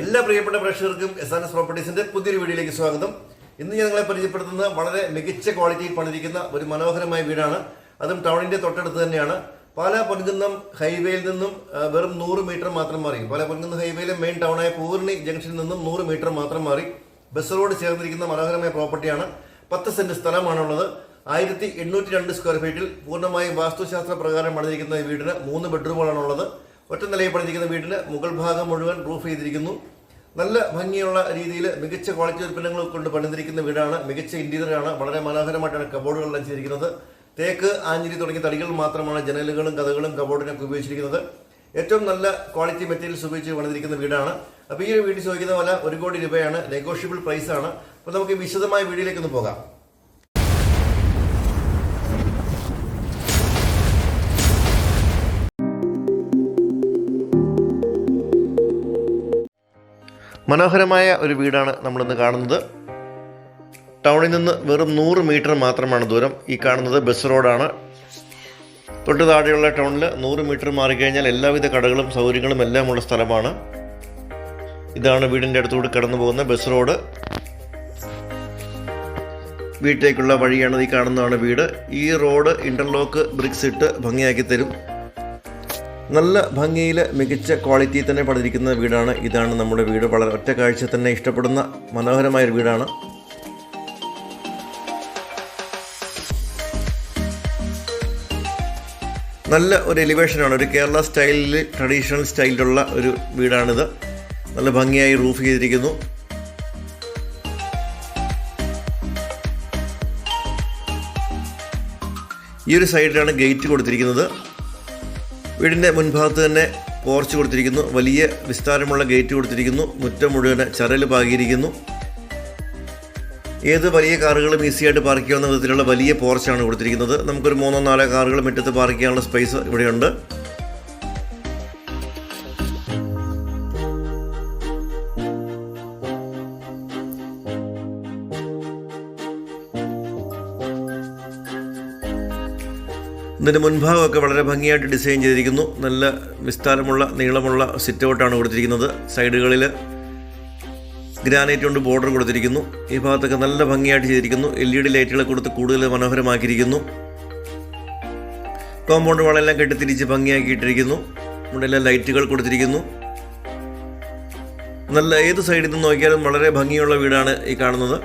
എല്ലാ പ്രിയപ്പെട്ട പ്രേക്ഷകർക്കും എസ് ആൻ എസ് പ്രോപ്പർട്ടീസിന്റെ പുതിയൊരു വീഡിയോയിലേക്ക് സ്വാഗതം. ഇന്ന് ഞാൻ നിങ്ങളെ പരിചയപ്പെടുത്തുന്നത് വളരെ മികച്ച ക്വാളിറ്റിയിൽ പണിതിരിക്കുന്ന ഒരു മനോഹരമായ വീടാണ്. അതും ടൗണിന്റെ തൊട്ടടുത്ത് തന്നെയാണ്. പാലാ പൊൻകുന്നം ഹൈവേയിൽ നിന്നും വെറും നൂറ് മീറ്റർ മാത്രം മാറി. പാലാ പൊൻകുന്നം ഹൈവേയിലെ മെയിൻ ടൗണായ പൂർണി ജംഗ്ഷനിൽ നിന്നും നൂറ് മീറ്റർ മാത്രം മാറി. ബസ് റോഡ് ചേർന്നിരിക്കുന്ന മനോഹരമായ പ്രോപ്പർട്ടിയാണ് പത്ത് സെന്റ് സ്ഥലമാണുള്ളത്. ആയിരത്തി എണ്ണൂറ്റി രണ്ട് സ്ക്വയർ ഫീറ്റിൽ പൂർണമായും വാസ്തുശാസ്ത്ര പ്രകാരം പണിതിരിക്കുന്ന വീടിന് മൂന്ന് ബെഡ്റൂമുകളാണുള്ളത് ഒറ്റ നിലയിൽ പണിതിരിക്കുന്ന വീട്ടിൽ മുകൾ ഭാഗം മുഴുവൻ റൂഫ് ചെയ്തിരിക്കുന്നു. നല്ല ഭംഗിയുള്ള രീതിയിൽ മികച്ച ക്വാളിറ്റി ഉൽപ്പന്നങ്ങൾ കൊണ്ട് പണിതിരിക്കുന്ന വീടാണ്. മികച്ച ഇന്റീരിയറാണ് വളരെ മനോഹരമായിട്ടാണ് കബോർഡുകളെല്ലാം ചെയ്തിരിക്കുന്നത്. തേക്ക് ആഞ്ഞിരി തുടങ്ങിയ തടികൾ മാത്രമാണ് ജനലുകളും കഥകളും കബോർഡിനൊക്കെ ഉപയോഗിച്ചിരിക്കുന്നത്. ഏറ്റവും നല്ല ക്വാളിറ്റി മെറ്റീരിയൽസ് ഉപയോഗിച്ച് പണിതിരിക്കുന്ന വീടാണ്. അപ്പോൾ ഈ വീട് ചോദിക്കുന്ന പോലെ ഒരു കോടി രൂപയാണ്. നെഗോഷ്യബിൾ പ്രൈസാണ് അപ്പോൾ നമുക്ക് വിശദമായ വീഡിയോയിലേക്ക് ഒന്ന് പോകാം. മനോഹരമായ ഒരു വീടാണ് നമ്മളിന്ന് കാണുന്നത്. ടൗണിൽ നിന്ന് വെറും നൂറ് മീറ്റർ മാത്രമാണ് ദൂരം. ഈ കാണുന്നത് ബസ് റോഡാണ്. തൊട്ട് താഴെയുള്ള ടൗണിൽ നൂറ് മീറ്റർ മാറിക്കഴിഞ്ഞാൽ എല്ലാവിധ കടകളും സൗകര്യങ്ങളും എല്ലാം ഉള്ള സ്ഥലമാണ്. ഇതാണ് വീടിന്റെ അടുത്തുകൂടി കടന്നു പോകുന്ന ബസ് റോഡ്. വീട്ടിലേക്കുള്ള വഴിയാണ് ഈ കാണുന്നതാണ് വീട്. ഈ റോഡ് ഇന്റർലോക്ക് ബ്രിക്സ് ഇട്ട് ഭംഗിയാക്കി തരും. നല്ല ഭംഗിയിൽ മികച്ച ക്വാളിറ്റി തന്നെ പണിതിരിക്കുന്ന വീടാണ്. ഇതാണ് നമ്മുടെ വീട്. വളരെ ഒറ്റ കാഴ്ച തന്നെ ഇഷ്ടപ്പെടുന്ന മനോഹരമായൊരു വീടാണ്. നല്ല ഒരു എലിവേഷനാണ് ഒരു കേരള സ്റ്റൈലിൽ ട്രഡീഷണൽ സ്റ്റൈലിലുള്ള ഒരു വീടാണിത്. നല്ല ഭംഗിയായി റൂഫ് ചെയ്തിരിക്കുന്നു. ഈ ഒരു സൈഡിലാണ് ഗേറ്റ് കൊടുത്തിരിക്കുന്നത്. വീടിന്റെ മുൻഭാഗത്ത് തന്നെ പോർച്ച് കൊടുത്തിരിക്കുന്നു. വലിയ വിസ്താരമുള്ള ഗേറ്റ് കൊടുത്തിരിക്കുന്നു. മുറ്റം മുഴുവൻ ചരൽ പാകിയിരിക്കുന്നു. ഏത് വലിയ കാറുകളും ഈസിയായിട്ട് പാർക്ക് ചെയ്യാവുന്ന വിധത്തിലുള്ള വലിയ പോർച്ചാണ് കൊടുത്തിരിക്കുന്നത്. നമുക്കൊരു മൂന്നോ നാലോ കാറുകൾ മുറ്റത്ത് പാർക്ക് ചെയ്യാനുള്ള സ്പേസ് ഇവിടെയുണ്ട് ഇതിന്റെ മുൻഭാഗമൊക്കെ വളരെ ഭംഗിയായിട്ട് ഡിസൈൻ ചെയ്തിരിക്കുന്നു. നല്ല വിസ്താരമുള്ള നീളമുള്ള സിറ്റ് ഔട്ടാണ് കൊടുത്തിരിക്കുന്നത്. സൈഡുകളിൽ ഗ്രാനൈറ്റ് കൊണ്ട് ബോർഡർ കൊടുത്തിരിക്കുന്നു. ഈ ഭാഗത്തൊക്കെ നല്ല ഭംഗിയായിട്ട് ചെയ്തിരിക്കുന്നു. എൽ ഇ ഡി ലൈറ്റുകളെ കൊടുത്ത് കൂടുതൽ മനോഹരമാക്കിയിരിക്കുന്നു. കോമ്പൗണ്ട് വളെല്ലാം കെട്ടിത്തിരിച്ച് ഭംഗിയാക്കിയിട്ടിരിക്കുന്നു. ഇവിടെ എല്ലാം ലൈറ്റുകൾ കൊടുത്തിരിക്കുന്നു. നല്ല ഏത് സൈഡിൽ നിന്ന് നോക്കിയാലും വളരെ ഭംഗിയുള്ള വീടാണ് ഈ കാണുന്നത്.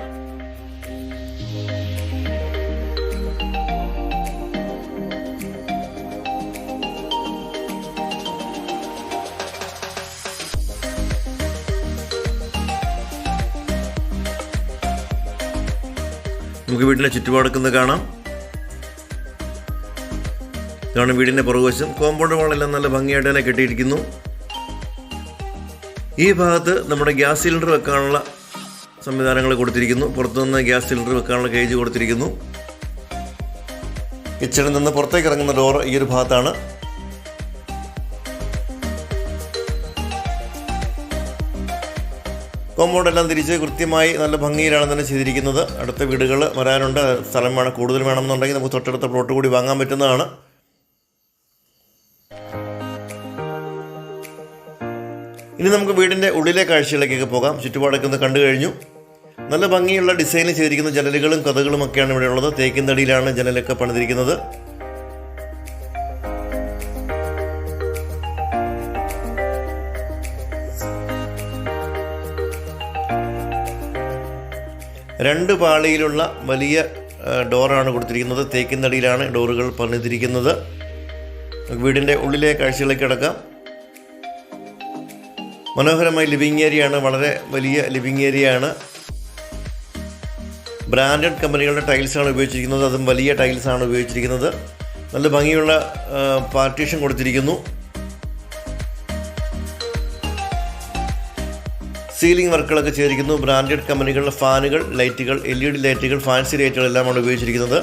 നമുക്ക് വീടിന്റെ ചുറ്റുപാടൊക്കെ കാണാം. ഇതാണ് വീടിന്റെ പുറകുവശം. കോമ്പൗണ്ട് വാളെല്ലാം നല്ല ഭംഗിയായിട്ട് തന്നെ കെട്ടിയിരിക്കുന്നു. ഈ ഭാഗത്ത് നമ്മുടെ ഗ്യാസ് സിലിണ്ടർ വെക്കാനുള്ള സംവിധാനങ്ങൾ കൊടുത്തിരിക്കുന്നു. പുറത്തുനിന്ന് ഗ്യാസ് സിലിണ്ടർ വെക്കാനുള്ള കേജ് കൊടുത്തിരിക്കുന്നു. കിച്ചണിൽ നിന്ന് പുറത്തേക്ക് ഇറങ്ങുന്ന ഡോർ ഈ ഒരു ഭാഗത്താണ്. കോമ്പൗണ്ട് എല്ലാം തിരിച്ച് കൃത്യമായി നല്ല ഭംഗിയിലാണ് തന്നെ ചെയ്തിരിക്കുന്നത്. അടുത്ത വീടുകൾ വരാനുണ്ട്. സ്ഥലം വേണം കൂടുതൽ വേണമെന്നുണ്ടെങ്കിൽ നമുക്ക് തൊട്ടടുത്ത പ്ലോട്ട് കൂടി വാങ്ങാൻ പറ്റുന്നതാണ്. ഇനി നമുക്ക് വീടിന്റെ ഉള്ളിലെ കാഴ്ചകളിലേക്കൊക്കെ പോകാം. ചുറ്റുപാടൊക്കെ ഒന്ന് കണ്ടു കഴിഞ്ഞു. നല്ല ഭംഗിയുള്ള ഡിസൈനിൽ ചെയ്തിരിക്കുന്ന ജനലുകളും കഥകളും ഒക്കെയാണ് ഇവിടെയുള്ളത് തേക്കിൻ തടിയിലാണ് ജനലൊക്കെ പണിതിരിക്കുന്നത്. രണ്ട് പാളിയിലുള്ള വലിയ ഡോറാണ് കൊടുത്തിരിക്കുന്നത്. തേക്കിനടിയിലാണ് ഡോറുകൾ പണിതിരിക്കുന്നത്. വീടിന്റെ ഉള്ളിലെ കാഴ്ചകളിലേക്ക് കിടക്കാം. മനോഹരമായ ലിവിങ് ഏരിയയാണ് വളരെ വലിയ ലിവിങ് ഏരിയയാണ്. ബ്രാൻഡഡ് കമ്പനികളുടെ ടൈൽസാണ് ഉപയോഗിച്ചിരിക്കുന്നത്. അതും വലിയ ടൈൽസാണ് ഉപയോഗിച്ചിരിക്കുന്നത്. നല്ല ഭംഗിയുള്ള പാർട്ടീഷൻ കൊടുത്തിരിക്കുന്നു. സീലിംഗ് വർക്കുകളൊക്കെ ചെയ്തിരിക്കുന്നു. ബ്രാൻഡഡ് കമ്പനികളുടെ ഫാനുകൾ ലൈറ്റുകൾ എൽ ഇ ഡി ലൈറ്റുകൾ ഫാൻസി ലൈറ്റുകൾ എല്ലാമാണ് ഉപയോഗിച്ചിരിക്കുന്നത്.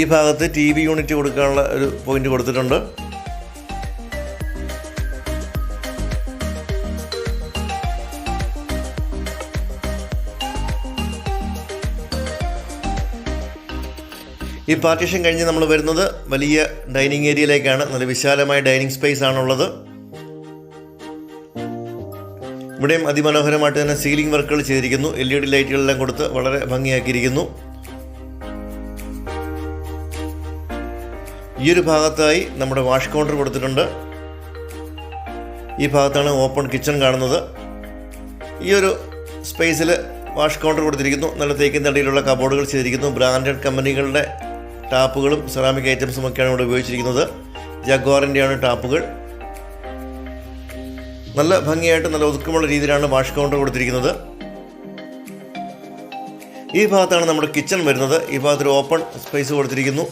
ഈ ഭാഗത്ത് ടി വി യൂണിറ്റ് കൊടുക്കാനുള്ള ഒരു പോയിന്റ് കൊടുത്തിട്ടുണ്ട്. ഈ പാർട്ടീഷൻ കഴിഞ്ഞ് നമ്മൾ വരുന്നത് വലിയ ഡൈനിങ് ഏരിയയിലേക്കാണ്. നല്ല വിശാലമായ ഡൈനിങ് സ്പേസ് ആണുള്ളത്. ഇവിടെയും അതിമനോഹരമായിട്ട് തന്നെ സീലിംഗ് വർക്കുകൾ ചെയ്തിരിക്കുന്നു. എൽ ഇ ഡി ലൈറ്റുകളെല്ലാം കൊടുത്ത് വളരെ ഭംഗിയാക്കിയിരിക്കുന്നു. ഈ ഒരു ഭാഗത്തായി നമ്മുടെ വാഷ് കൗണ്ടർ കൊടുത്തിട്ടുണ്ട്. ഈ ഭാഗത്താണ് ഓപ്പൺ കിച്ചൺ കാണുന്നത്. ഈ ഒരു സ്പേസിൽ വാഷ് കൗണ്ടർ കൊടുത്തിരിക്കുന്നു. നല്ല തേക്കിൻ തടിയിലുള്ള കബോർഡുകൾ ചെയ്തിരിക്കുന്നു. ബ്രാൻഡഡ് കമ്പനികളുടെ ടാപ്പുകളും സെറാമിക് ഐറ്റംസും ഒക്കെയാണ് ഇവിടെ ഉപയോഗിച്ചിരിക്കുന്നത്. ജഗ്വാറിന്റെയാണ് ടാപ്പുകൾ. നല്ല ഭംഗിയായിട്ട് നല്ല ഒതുക്കമുള്ള രീതിയിലാണ് വാഷ് കൗണ്ടർ കൊടുത്തിരിക്കുന്നത്. ഈ ഭാഗത്താണ് നമ്മുടെ കിച്ചൺ വരുന്നത്. ഈ ഭാഗത്തൊരു ഓപ്പൺ സ്പേസ് കൊടുത്തിരിക്കുന്നു.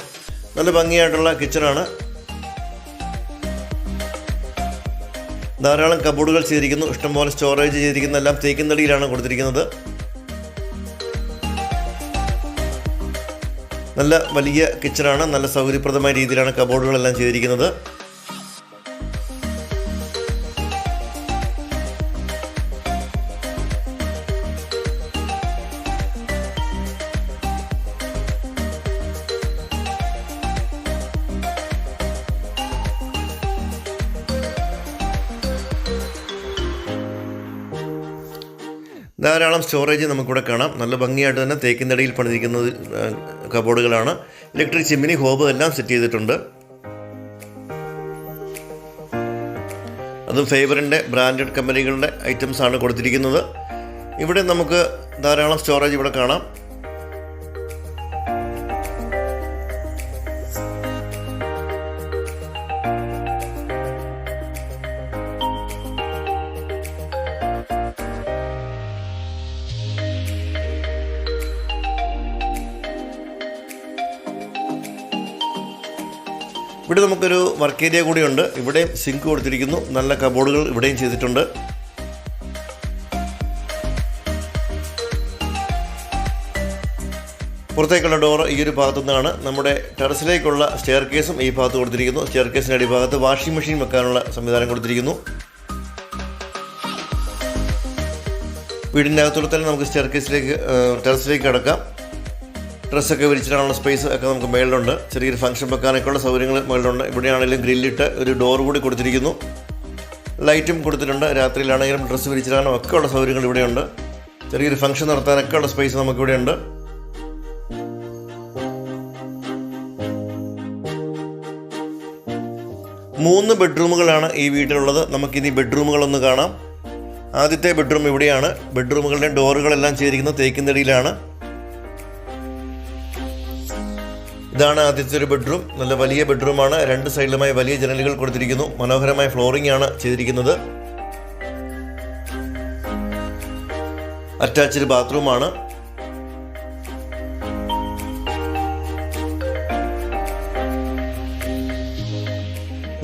നല്ല ഭംഗിയായിട്ടുള്ള കിച്ചണാണ്. ധാരാളം കബോർഡുകൾ ചെയ്തിരിക്കുന്നു. ഇഷ്ടംപോലെ സ്റ്റോറേജ് ചെയ്തിരിക്കുന്ന. എല്ലാം തേക്കുന്നടിയിലാണ് കൊടുത്തിരിക്കുന്നത്. നല്ല വലിയ കിച്ചണാണ്. നല്ല സൗകര്യപ്രദമായ രീതിയിലാണ് കബോർഡുകളെല്ലാം ചെയ്തിരിക്കുന്നത്. ധാരാളം സ്റ്റോറേജ് നമുക്കിവിടെ കാണാം. നല്ല ഭംഗിയായിട്ട് തന്നെ തേക്കിന്തടിയിൽ പണിതിരിക്കുന്നത് കബോർഡുകളാണ് ഇലക്ട്രിക് ചിമ്മിനി ഹോബ് എല്ലാം സെറ്റ് ചെയ്തിട്ടുണ്ട്. അതും ഫേവറിന്റെ ബ്രാൻഡഡ് കമ്പനികളുടെ ഐറ്റംസ് ആണ് കൊടുത്തിരിക്കുന്നത്. ഇവിടെ നമുക്ക് ധാരാളം സ്റ്റോറേജ് ഇവിടെ കാണാം. ഇവിടെ നമുക്കൊരു വർക്ക് ഏരിയ കൂടിയുണ്ട്. ഇവിടെയും സിങ്ക് കൊടുത്തിരിക്കുന്നു. നല്ല കബോർഡുകൾ ഇവിടെയും ചെയ്തിട്ടുണ്ട്. പുറത്തേക്കുള്ള ഡോർ ഈ ഒരു ഭാഗത്തു നിന്നാണ് നമ്മുടെ ടെറസിലേക്കുള്ള സ്റ്റെയർ കേസും ഈ ഭാഗത്ത് കൊടുത്തിരിക്കുന്നു. സ്റ്റെയർ കേസിന്റെ അടിഭാഗത്ത് വാഷിംഗ് മെഷീൻ വെക്കാനുള്ള സംവിധാനം കൊടുത്തിരിക്കുന്നു. വീടിന്റെ അകത്തൂടെ തന്നെ നമുക്ക് സ്റ്റെയർ കേസിലേക്ക് ടെറസിലേക്ക് കിടക്കാം. ഡ്രസ്സൊക്കെ വിരിച്ചിടാനുള്ള സ്പേസ് ഒക്കെ നമുക്ക് മേളിലുണ്ട്. ചെറിയൊരു ഫംഗ്ഷൻ വെക്കാനൊക്കെയുള്ള സൗകര്യങ്ങൾ മേളിലുണ്ട്. ഇവിടെയാണെങ്കിലും ഗ്രില്ലിട്ട് ഒരു ഡോർ കൂടി കൊടുത്തിരിക്കുന്നു. ലൈറ്റും കൊടുത്തിട്ടുണ്ട്. രാത്രിയിലാണെങ്കിലും ഡ്രസ്സ് വിരിച്ചിടാനും ഉള്ള സൗകര്യങ്ങൾ ഇവിടെയുണ്ട്. ചെറിയൊരു ഫംഗ്ഷൻ നടത്താനൊക്കെ ഉള്ള സ്പേസ് നമുക്കിവിടെയുണ്ട്. മൂന്ന് ബെഡ്റൂമുകളാണ് ഈ വീട്ടിലുള്ളത്. നമുക്കിനി ബെഡ്റൂമുകളൊന്ന് കാണാം. ആദ്യത്തെ ബെഡ്റൂം ഇവിടെയാണ്. ബെഡ്റൂമുകളുടെ ഡോറുകളെല്ലാം ചെയ്തിരിക്കുന്നത് തേക്കിന്തടിയിലാണ് ഇതാണ് ആദ്യത്തെ ഒരു ബെഡ്റൂം നല്ല വലിയ ബെഡ്റൂമാണ് രണ്ട് സൈഡിലുമായി വലിയ ജനലുകൾ കൊടുത്തിരിക്കുന്നു. മനോഹരമായ ഫ്ലോറിംഗ് ആണ് ചെയ്തിരിക്കുന്നത്. അറ്റാച്ച്ഡ് ബാത്റൂമാണ്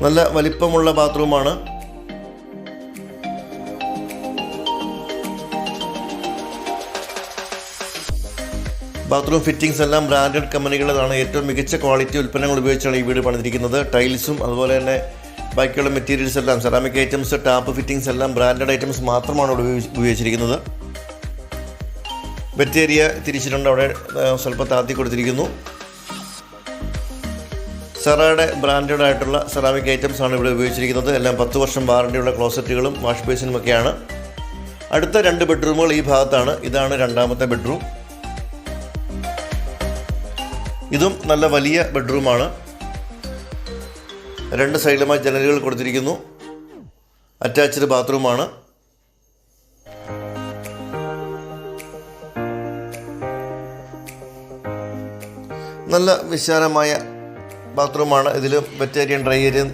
നല്ല വലിപ്പമുള്ള ബാത്റൂമാണ് ബാത്റൂം ഫിറ്റിംഗ്സ് എല്ലാം ബ്രാൻഡഡ് കമ്പനികളതാണ് ഏറ്റവും മികച്ച ക്വാളിറ്റി ഉൽപ്പന്നങ്ങൾ ഉപയോഗിച്ചാണ് ഈ വീട് പണിതിരിക്കുന്നത്. ടൈൽസും അതുപോലെ തന്നെ ബാക്കിയുള്ള മെറ്റീരിയൽസ് എല്ലാം സെറാമിക് ഐറ്റംസ് ടാപ്പ് ഫിറ്റിംഗ്സ് എല്ലാം ബ്രാൻഡഡ് ഐറ്റംസ് മാത്രമാണ് ഇവിടെ ഉപയോഗിച്ചിരിക്കുന്നത്. ബെറ്റേരിയ തിരിച്ചിട്ടുണ്ട്. അവിടെ സ്വല്പം താത്തി കൊടുത്തിരിക്കുന്നു. സെറയുടെ ബ്രാൻഡഡ് ആയിട്ടുള്ള സെറാമിക് ഐറ്റംസ് ആണ് ഇവിടെ ഉപയോഗിച്ചിരിക്കുന്നത്. എല്ലാം പത്ത് വർഷം വാറണ്ടിയുള്ള ക്ലോസറ്റുകളും വാഷ് ബേസിനും ഒക്കെയാണ് അടുത്ത രണ്ട് ബെഡ്റൂമുകൾ ഈ ഭാഗത്താണ്. ഇതാണ് രണ്ടാമത്തെ ബെഡ്റൂം. ഇതും നല്ല വലിയ ബെഡ്റൂമാണ്. രണ്ട് സൈഡിലുമായി ജനലുകൾ കൊടുത്തിരിക്കുന്നു. അറ്റാച്ച്ഡ് ബാത്റൂമാണ്. നല്ല വിശാലമായ ബാത്റൂമാണ്. ഇതിൽ വെറ്റേറിയൻ ഡ്രൈ ഏരിയയും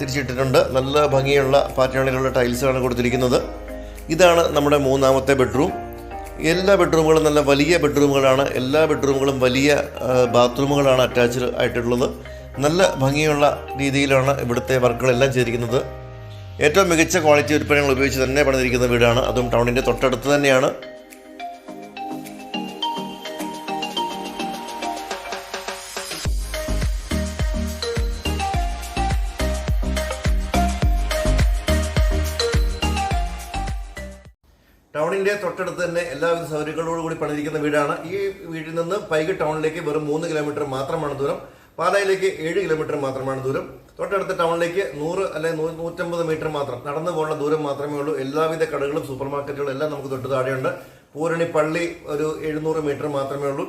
തിരിച്ചിട്ടിട്ടുണ്ട്. നല്ല ഭംഗിയുള്ള പാറ്റേണുകളുടെ ടൈൽസാണ് കൊടുത്തിരിക്കുന്നത്. ഇതാണ് നമ്മുടെ മൂന്നാമത്തെ ബെഡ്റൂം. എല്ലാ ബെഡ്റൂമുകളും നല്ല വലിയ ബെഡ്റൂമുകളാണ് എല്ലാ ബെഡ്റൂമുകളും വലിയ ബാത്റൂമുകളാണ് അറ്റാച്ച്ഡ് ആയിട്ടുള്ളത്. നല്ല ഭംഗിയുള്ള രീതിയിലാണ് ഇവിടുത്തെ വർക്കുകളെല്ലാം ചെയ്തിരിക്കുന്നത്. ഏറ്റവും മികച്ച ക്വാളിറ്റി ഉൽപ്പന്നങ്ങൾ ഉപയോഗിച്ച് തന്നെ പണിതിരിക്കുന്ന വീടാണ്. അതും ടൗണിന്റെ തൊട്ടടുത്ത് തന്നെയാണ്. ടൗണിന്റെ തൊട്ടടുത്ത് തന്നെ എല്ലാവിധ സൗകര്യങ്ങളോട് കൂടി പണിയിരിക്കുന്ന വീടാണ്. ഈ വീട്ടിൽ നിന്ന് പൈകി ടൗണിലേക്ക് വെറും മൂന്ന് കിലോമീറ്റർ മാത്രമാണ് ദൂരം. പാലായിലേക്ക് ഏഴ് കിലോമീറ്റർ മാത്രമാണ് ദൂരം. തൊട്ടടുത്ത ടൗണിലേക്ക് നൂറ് അല്ലെങ്കിൽ നൂറ്റമ്പത് മീറ്റർ മാത്രം നടന്നു പോകുന്ന ദൂരം മാത്രമേ ഉള്ളൂ. എല്ലാവിധ കടകളും സൂപ്പർ മാർക്കറ്റുകളും എല്ലാം നമുക്ക് തൊട്ട് താഴെയുണ്ട്. പൂരണി പള്ളി ഒരു എഴുന്നൂറ് മീറ്റർ മാത്രമേ ഉള്ളൂ.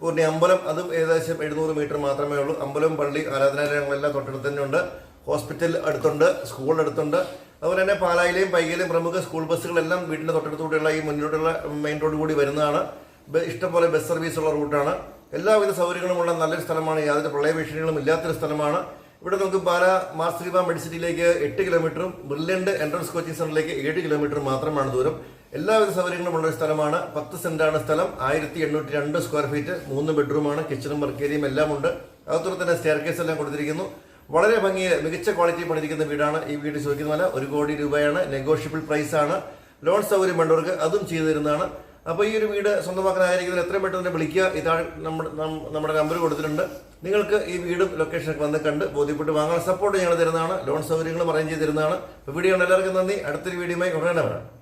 പൂർണി അമ്പലം അതും ഏകദേശം എഴുന്നൂറ് മീറ്റർ മാത്രമേ ഉള്ളൂ. അമ്പലം പള്ളി ആരാധനാലയങ്ങളെല്ലാം തൊട്ടടുത്ത് തന്നെ ഉണ്ട് ഹോസ്പിറ്റൽ അടുത്തുണ്ട് സ്കൂൾ അടുത്തുണ്ട്. അതുപോലെ തന്നെ പാലായിലെയും പൈകയിലെയും പ്രമുഖ സ്കൂൾ ബസ്സുകളെല്ലാം വീടിന്റെ തൊട്ടടുത്തുകൂടെയുള്ള ഈ മുന്നോട്ടുള്ള മെയിൻ റോഡ് കൂടി വരുന്നതാണ്. ഇഷ്ടംപോലെ ബസ് സർവീസ് ഉള്ള റൂട്ടാണ്. എല്ലാവിധ സൗകര്യങ്ങളുമുള്ള നല്ലൊരു സ്ഥലമാണ്. യാതൊരു പ്രളയ ഭീഷണികളും ഇല്ലാത്തൊരു സ്ഥലമാണ്. ഇവിടെ നമുക്ക് പാല മാസ്ത്രീബ മെഡിസിറ്റിയിലേക്ക് എട്ട് കിലോമീറ്ററും ബ്രില്യന്റ് എൻട്രൻസ് കോച്ചിങ് സെന്ററിലേക്ക് ഏഴ് കിലോമീറ്റർ മാത്രമാണ് ദൂരം. എല്ലാവിധ സൗകര്യങ്ങളും ഉള്ളൊരു സ്ഥലമാണ്. പത്ത് സെന്റാണ് സ്ഥലം. ആയിരത്തി എണ്ണൂറ്റി രണ്ട് സ്ക്വയർ ഫീറ്റ് മൂന്ന് ബെഡ്റൂമാണ് കിച്ചണും വർക്കേരിയും എല്ലാം ഉണ്ട് അതുപോലെ തന്നെ സ്റ്റെയർ കേസ് എല്ലാം കൊടുത്തിരിക്കുന്നു. വളരെ ഭംഗിയിൽ മികച്ച ക്വാളിറ്റി പണിയിരിക്കുന്ന വീടാണ് ഈ വീട് ചോദിക്കുന്ന പോലെ ഒരു കോടി രൂപയാണ്. നെഗോഷ്യബിൾ പ്രൈസ് ആണ്. ലോൺ സൗകര്യം വേണ്ടവർക്ക് അതും ചെയ്തു തരുന്നതാണ്. അപ്പോൾ ഈ ഒരു വീട് സ്വന്തമാക്കാൻ ആഗ്രഹിക്കുന്നവർ എത്രയും പെട്ടെന്ന് വിളിക്കുക. ഇതാ നമ്മുടെ നമ്മുടെ നമ്പർ കൊടുത്തിട്ടുണ്ട്. നിങ്ങൾക്ക് ഈ വീടും ലൊക്കേഷനൊക്കെ വന്ന് കണ്ട് ബോധ്യപ്പെട്ട് വാങ്ങാൻ സപ്പോർട്ട് ഞങ്ങൾ തരുന്നതാണ്. ലോൺ സൗകര്യങ്ങളും അറേഞ്ച് ചെയ്ത് തരുന്നതാണ്. വീഡിയോ എല്ലാവർക്കും നന്ദി. അടുത്തൊരു വീഡിയോയുമായി ഉടനെ വരാം